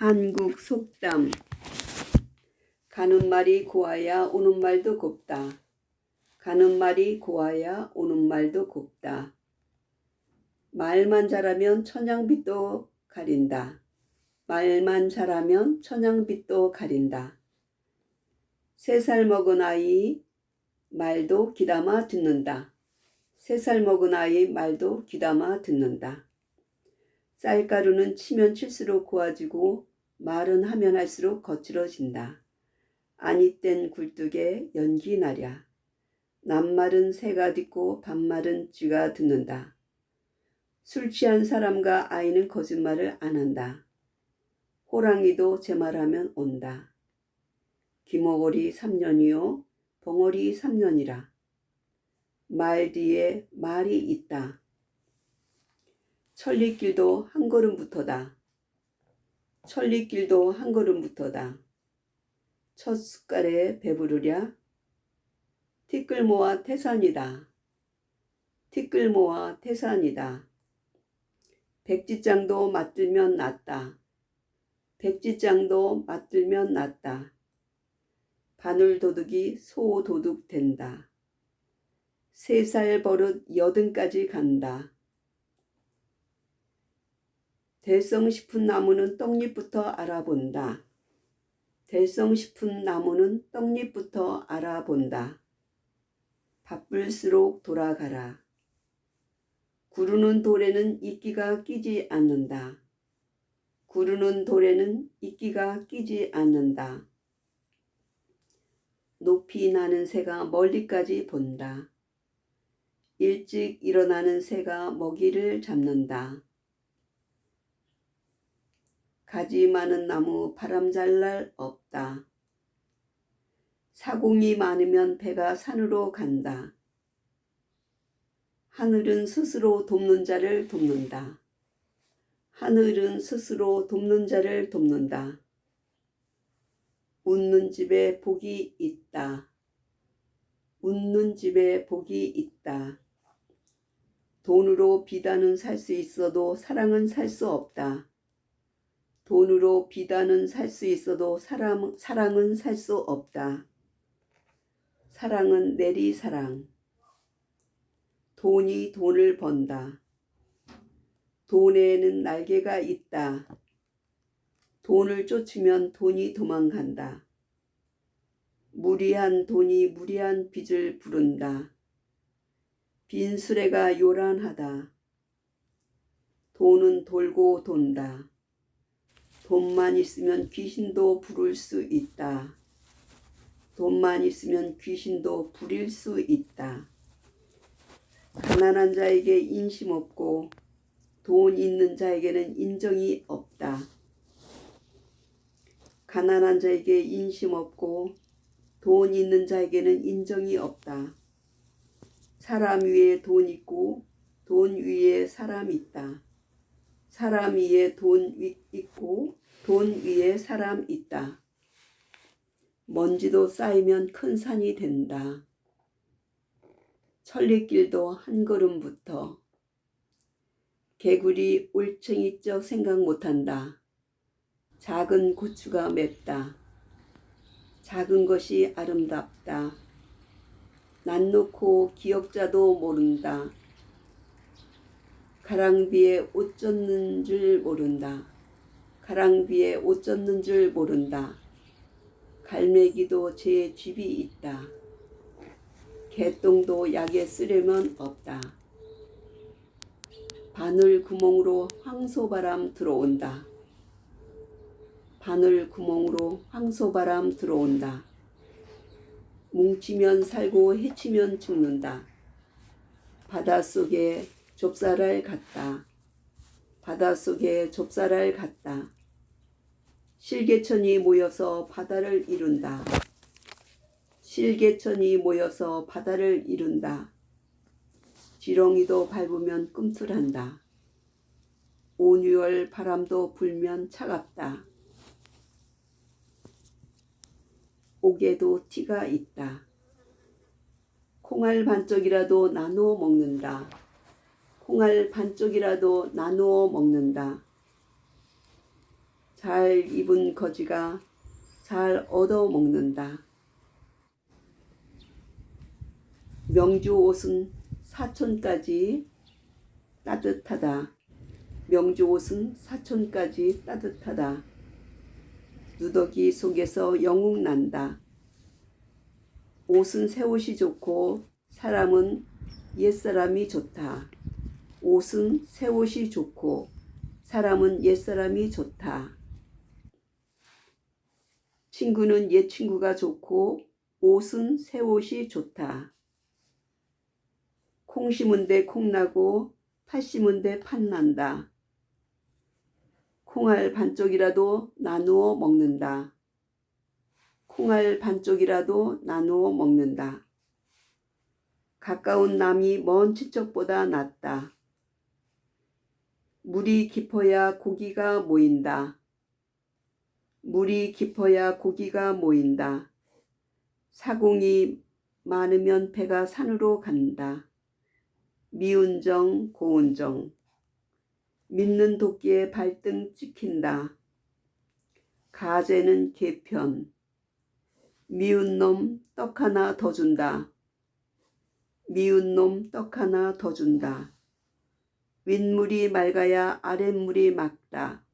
한국 속담 가는 말이 고와야 오는 말도 곱다. 가는 말이 고와야 오는 말도 곱다. 말만 잘하면 천냥빛도 가린다. 말만 잘하면 천냥빛도 가린다. 세 살 먹은 아이 말도 귀담아 듣는다. 세 살 먹은 아이 말도 귀담아 듣는다. 쌀가루는 치면 칠수록 고와지고 말은 하면 할수록 거칠어진다. 아니 땐 굴뚝에 연기 나랴. 남말은 새가 듣고 반말은 쥐가 듣는다. 술 취한 사람과 아이는 거짓말을 안 한다. 호랑이도 제 말하면 온다. 김어걸이 3년이요 벙어리 3년이라. 말 뒤에 말이 있다. 천리길도 한 걸음부터다. 천리길도 한 걸음부터다. 첫 숟갈에 배부르랴. 티끌 모아 태산이다. 티끌 모아 태산이다. 백지장도 맞들면 낫다. 백지장도 맞들면 낫다. 바늘 도둑이 소 도둑 된다. 세 살 버릇 여든까지 간다. 대성 싶은 나무는 떡잎부터 알아본다. 대성 싶은 나무는 떡잎부터 알아본다. 바쁠수록 돌아가라. 구르는 돌에는 이끼가 끼지 않는다. 구르는 돌에는 이끼가 끼지 않는다. 높이 나는 새가 멀리까지 본다. 일찍 일어나는 새가 먹이를 잡는다. 가지 많은 나무 바람 잘 날 없다. 사공이 많으면 배가 산으로 간다. 하늘은 스스로 돕는 자를 돕는다. 하늘은 스스로 돕는 자를 돕는다. 웃는 집에 복이 있다. 웃는 집에 복이 있다. 돈으로 비단은 살 수 있어도 사랑은 살 수 없다. 돈으로 비단은 살 수 있어도 사람, 사랑은 살 수 없다. 사랑은 내리사랑. 돈이 돈을 번다. 돈에는 날개가 있다. 돈을 쫓으면 돈이 도망간다. 무리한 돈이 무리한 빚을 부른다. 빈 수레가 요란하다. 돈은 돌고 돈다. 돈만 있으면 귀신도 부를 수 있다. 돈만 있으면 귀신도 부릴 수 있다. 가난한 자에게 인심 없고 돈 있는 자에게는 인정이 없다. 가난한 자에게 인심 없고 돈 있는 자에게는 인정이 없다. 사람 위에 돈 있고 돈 위에 사람 있다. 사람 위에 돈 있고 돈 위에 사람 있다. 먼지도 쌓이면 큰 산이 된다. 천리길도 한 걸음부터 개구리 올챙이적 생각 못한다. 작은 고추가 맵다. 작은 것이 아름답다. 난 놓고 기억자도 모른다. 가랑비에 옷 젖는 줄 모른다. 가랑비에 옷 젖는 줄 모른다. 갈매기도 제 집이 있다. 개똥도 약에 쓰려면 없다. 바늘 구멍으로 황소바람 들어온다. 바늘 구멍으로 황소바람 들어온다. 뭉치면 살고 해치면 죽는다. 바닷속에 좁쌀알 같다. 바닷속에 좁쌀알 같다. 실개천이 모여서 바다를 이룬다. 실개천이 모여서 바다를 이룬다. 지렁이도 밟으면 꿈틀한다. 온유월 바람도 불면 차갑다. 옥에도 티가 있다. 콩알 반쪽이라도 나누어 먹는다. 콩알 반쪽이라도 나누어 먹는다. 잘 입은 거지가 잘 얻어 먹는다. 명주 옷은 사촌까지 따뜻하다. 명주 옷은 사촌까지 따뜻하다. 누더기 속에서 영웅 난다. 옷은 새 옷이 좋고 사람은 옛사람이 좋다. 옷은 새 옷이 좋고 사람은 옛사람이 좋다. 친구는 옛 친구가 좋고 옷은 새 옷이 좋다. 콩 심은 데 콩 나고 팥 심은 데 팥 난다. 콩알 반쪽이라도 나누어 먹는다. 콩알 반쪽이라도 나누어 먹는다. 가까운 남이 먼 친척보다 낫다. 물이 깊어야 고기가 모인다. 물이 깊어야 고기가 모인다. 사공이 많으면 배가 산으로 간다. 미운 정 고운 정 믿는 도끼에 발등 찍힌다. 가재는 개편 미운 놈 떡 하나 더 준다. 미운 놈 떡 하나 더 준다. 윗물이 맑아야 아랫물이 맑다.